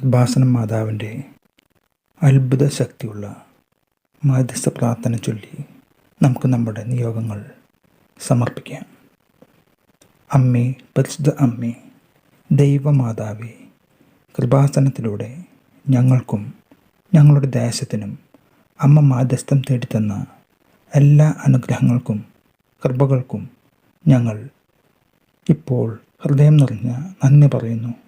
കൃപാസനം മാതാവിന്റെ അത്ഭുത ശക്തിയുള്ള മധ്യസ്ഥ പ്രാർത്ഥന ചൊല്ലി നമുക്ക് നമ്മുടെ നിയോഗങ്ങൾ സമർപ്പിക്കാം. അമ്മേ പരിശുദ്ധ അമ്മേ ദൈവമാതാവേ കൃപാസനത്തിലൂടെ ഞങ്ങൾക്കും ഞങ്ങളുടെ ദേശത്തിനും അമ്മ മാധ്യസ്ഥം തേടിത്തന്ന എല്ലാ അനുഗ്രഹങ്ങൾക്കും കൃപകൾക്കും ഞങ്ങൾ ഇപ്പോൾ ഹൃദയം നിറഞ്ഞ നന്ദി പറയുന്നു.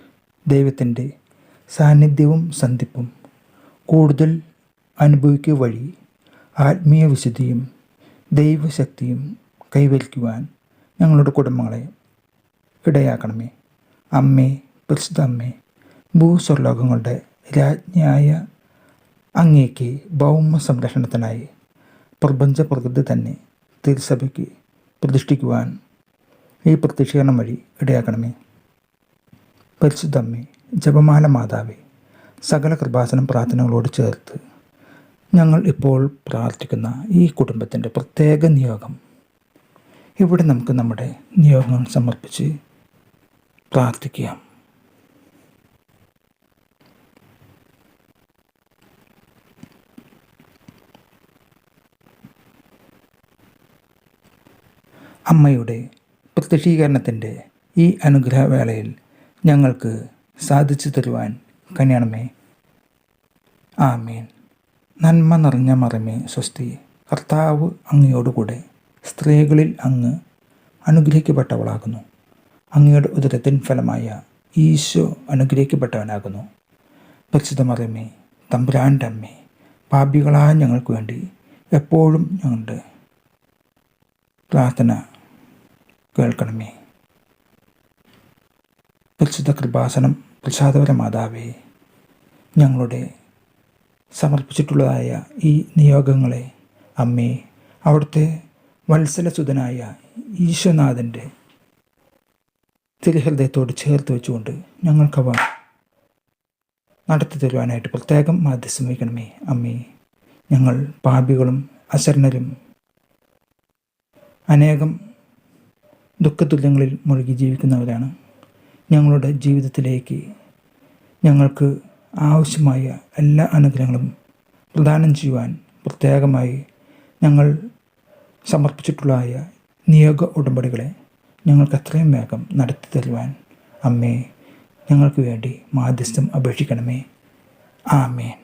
ദൈവത്തിന്റെ സാന്നിധ്യവും സന്ധിപ്പും കൂടുതൽ അനുഭവിക്കുക വഴി ആത്മീയ വിശുദ്ധിയും ദൈവശക്തിയും കൈവരിക്കുവാൻ ഞങ്ങളുടെ കുടുംബങ്ങളെ ഇടയാക്കണമേ. അമ്മേ പരിശുദ്ധ അമ്മേ ഭൂസ്വർലോകങ്ങളുടെ രാജ്ഞിയായ അങ്ങേക്ക് ഭൗമ സംരക്ഷണത്തിനായി പ്രപഞ്ച പ്രകൃതി തന്നെ തിരുസഭയ്ക്ക് പ്രതിഷ്ഠിക്കുവാൻ ഈ പ്രത്യക്ഷീകരണം വഴി ഇടയാക്കണമേ. പരിശുദ്ധമ്മേ ജപമാല മാതാവേ സകല കൃപാസനം പ്രാർത്ഥനകളോട് ചേർത്ത് ഞങ്ങൾ ഇപ്പോൾ പ്രാർത്ഥിക്കുന്ന ഈ കുടുംബത്തിന്റെ പ്രത്യേക നിയോഗം. ഇവിടെ നമുക്ക് നമ്മുടെ നിയോഗങ്ങൾ സമർപ്പിച്ച് പ്രാർത്ഥിക്കാം. അമ്മയുടെ പ്രത്യക്ഷീകരണത്തിന്റെ ഈ അനുഗ്രഹവേളയിൽ ഞങ്ങൾക്ക് സാധിച്ചു തരുവാൻ കനിയണമേ. ആമേൻ. നന്മ നിറഞ്ഞ മറമേ സ്വസ്തി. കർത്താവ് അങ്ങയോടുകൂടെ സ്ത്രീകളിൽ അങ്ങ് അനുഗ്രഹിക്കപ്പെട്ടവളാകുന്നു. അങ്ങയുടെ ഉദരത്തിൻ ഫലമായ ഈശോ അനുഗ്രഹിക്കപ്പെട്ടവനാകുന്നു. പരിശുദ്ധ മറമേ തമ്പുരാന്റെ അമ്മേ പാപികളായ ഞങ്ങൾക്ക് വേണ്ടി എപ്പോഴും ഞങ്ങളുടെ പ്രാർത്ഥന കേൾക്കണമേ. പരിശുദ്ധ കൃപാസനം പ്രസാദപര മാതാവേ ഞങ്ങളുടെ സമർപ്പിച്ചിട്ടുള്ളതായ ഈ നിയോഗങ്ങളെ അമ്മേ അവിടുത്തെ വത്സലസുതനായ ഈശ്വനാഥന്റെ തിരുഹൃദയത്തോട് ചേർത്ത് വെച്ചുകൊണ്ട് ഞങ്ങൾക്കവ നടത്തി തരുവാനായിട്ട് പ്രത്യേകം മാധ്യസ്ഥം വയ്ക്കണമേ അമ്മേ. ഞങ്ങൾ പാപികളും അശരണരും അനേകം ദുഃഖതുല്യങ്ങളിൽ മുഴുകി ജീവിക്കുന്നവരാണ്. ഞങ്ങളുടെ ജീവിതത്തിലേക്ക് ഞങ്ങൾക്ക് ആവശ്യമായ എല്ലാ അനുഗ്രഹങ്ങളും പ്രദാനം ചെയ്യുവാൻ പ്രത്യേകമായി ഞങ്ങൾ സമർപ്പിച്ചിട്ടുള്ളതായ നിയോഗ ഉടമ്പടികളെ ഞങ്ങൾക്ക് എത്രയും വേഗം നടത്തി തരുവാൻ അമ്മേ ഞങ്ങൾക്ക് വേണ്ടി മാധ്യസ്ഥം അപേക്ഷിക്കണമേ. ആമേൻ.